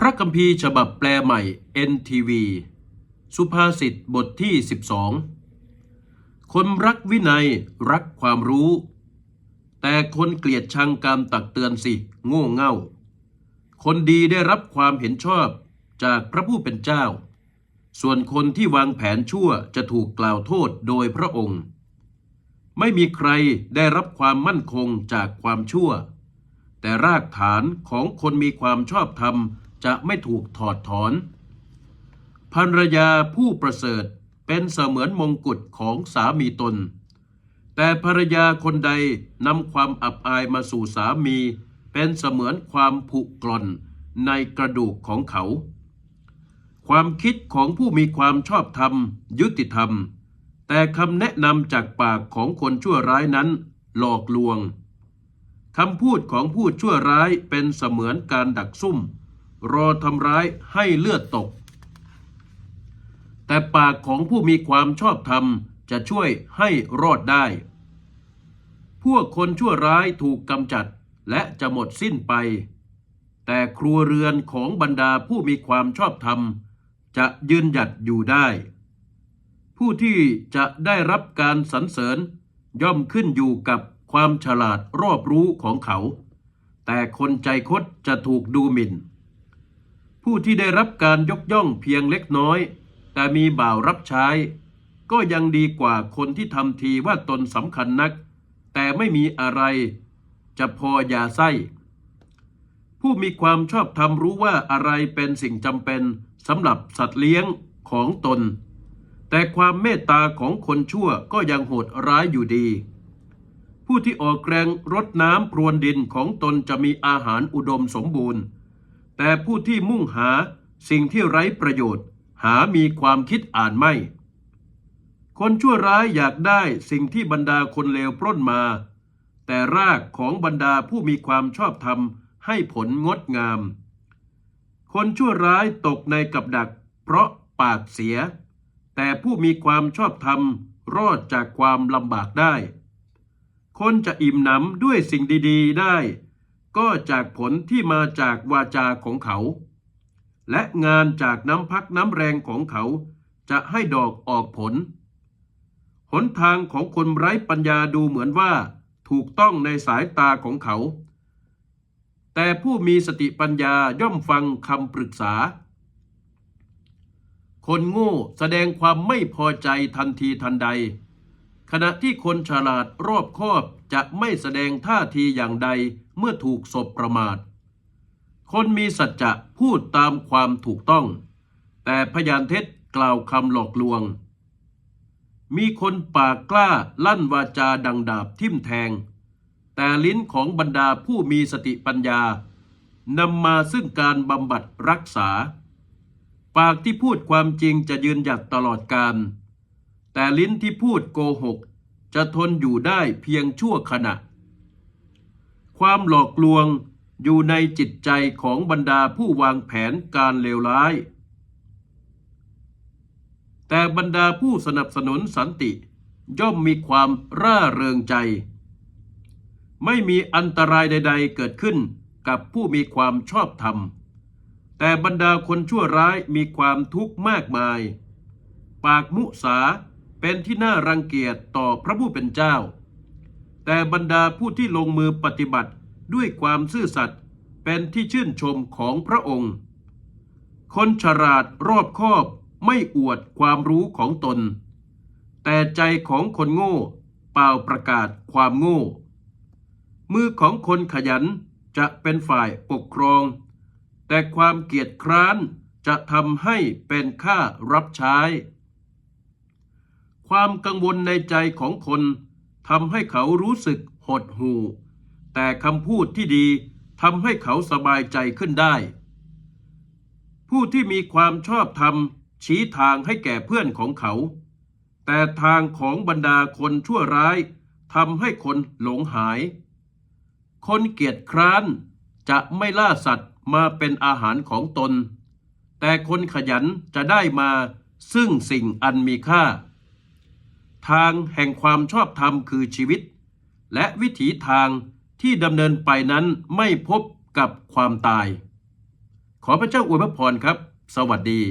พระคัมภีร์ฉบับแปลใหม่ NTV สุภาษิตบทที่ 12 คนรักวินัยรักความรู้ แต่คนเกลียดชังการตักเตือนสิโง่เง่า คนดีได้รับความเห็นชอบจากพระผู้เป็นเจ้า ส่วนคนที่วางแผนชั่วจะถูกกล่าวโทษโดยพระองค์ ไม่มีใครได้รับความมั่นคงจากความชั่ว แต่รากฐานของคนมีความชอบธรรม จะไม่ถูกถอดถอนภรรยาผู้ประเสริฐเป็นเสมือนมงกุฎของสามีตน แต่ภรรยาคนใดนำความอับอายมาสู่สามี เป็นเสมือนความผุกร่อนในกระดูกของเขา ความคิดของผู้มีความชอบธรรม ยุติธรรม แต่คำแนะนำจากปากของคนชั่วร้ายนั้น หลอกลวงคำพูดของผู้ชั่วร้ายเป็นเสมือนการดักซุ่ม รอทำร้ายให้เลือดตก แต่ปากของผู้มีความชอบธรรมจะช่วยให้รอดได้ พวกคนชั่วร้ายถูกกำจัดและจะหมดสิ้นไป แต่ครัวเรือนของบรรดาผู้มีความชอบธรรม จะยืนหยัดอยู่ได้ ผู้ที่จะได้รับการสรรเสริญย่อมขึ้นอยู่กับความฉลาดรอบรู้ของเขา แต่คนใจคดจะถูกดูหมิ่น ผู้ที่ได้รับการยกย่องเพียงเล็กน้อย แต่มีบ่าวรับใช้ ก็ยังดีกว่าคนที่ทำทีว่าตนสำคัญนัก แต่ไม่มีอะไร จะพอยาไส้ ผู้มีความชอบธรรมรู้ว่าอะไรเป็นสิ่งจำเป็นสำหรับสัตว์เลี้ยงของตน แต่ความเมตตาของคนชั่วก็ยังโหดร้ายอยู่ดี ผู้ที่ออกแรงรดน้ำพรวนดินของตนจะมีอาหารอุดมสมบูรณ์ แต่ผู้ที่มุ่งหาสิ่งที่ไร้ประโยชน์ หามีความคิดอ่านไม่ คนชั่วร้ายอยากได้สิ่งที่บรรดาคนเลวปล้นมา แต่รากของบรรดาผู้มีความชอบธรรมให้ผลงดงาม คนชั่วร้ายตกในกับดัก เพราะปากเสีย แต่ผู้มีความชอบธรรมรอดจากความลำบากได้ คนจะอิ่มหนำด้วยสิ่งดี ๆ ได้ ก็จากผลที่มาจากวาจาของเขา และงานจากน้ำพักน้ำแรงของเขาจะให้ดอกออกผล หนทางของคนไร้ปัญญาดูเหมือนว่าถูกต้องในสายตาของเขา แต่ผู้มีสติปัญญาย่อมฟังคำปรึกษา คนโง่แสดงความไม่พอใจทันทีทันใด ขณะที่คนฉลาดรอบคอบ จะไม่แสดงท่าทีอย่างใดเมื่อถูกสบประมาท คนมีสัจจะพูดตามความถูกต้อง แต่พยานเท็จกล่าวคำหลอกลวง มีคนปากกล้าลั่นวาจาดังดาบทิ่มแทง แต่ลิ้นของบรรดาผู้มีสติปัญญานำมาซึ่งการบำบัดรักษา ปากที่พูดความจริงจะยืนหยัดตลอดกาลแต่ลิ้นที่พูดโกหก จะทนอยู่ได้เพียงชั่วขณะ ความหลอกลวงอยู่ในจิตใจของบรรดาผู้วางแผนการเลวร้าย แต่บรรดาผู้สนับสนุนสันติย่อมมีความร่าเริงใจ ไม่มีอันตรายใด ๆ เกิดขึ้นกับผู้มีความชอบธรรม แต่บรรดาคนชั่วร้ายมีความทุกข์มากมาย ปากมุสา เป็นที่น่ารังเกียจต่อพระผู้เป็นเจ้า แต่บรรดาผู้ที่ลงมือปฏิบัติด้วยความซื่อสัตย์เป็นที่ชื่นชมของพระองค์ คนฉลาดรอบคอบไม่อวดความรู้ของตน แต่ใจของคนโง่เปล่าประกาศความโง่ มือของคนขยันจะเป็นฝ่ายปกครอง แต่ความเกียจคร้านจะทำให้เป็นค่ารับใช้ ความกังวลในใจของคนทำให้เขารู้สึกหดหู่ แต่คำพูดที่ดีทำให้เขาสบายใจขึ้นได้ ผู้ที่มีความชอบธรรมชี้ทางให้แก่เพื่อนของเขา แต่ทางของบรรดาคนชั่วร้ายทำให้คนหลงหาย คนเกียจคร้านจะไม่ล่าสัตว์มาเป็นอาหารของตน แต่คนขยันจะได้มาซึ่งสิ่งอันมีค่า ทางแห่งความชอบธรรมคือชีวิต และวิถีทางที่ดำเนินไปนั้นไม่พบกับความตาย ขอพระเจ้าอวยพระพรครับ สวัสดี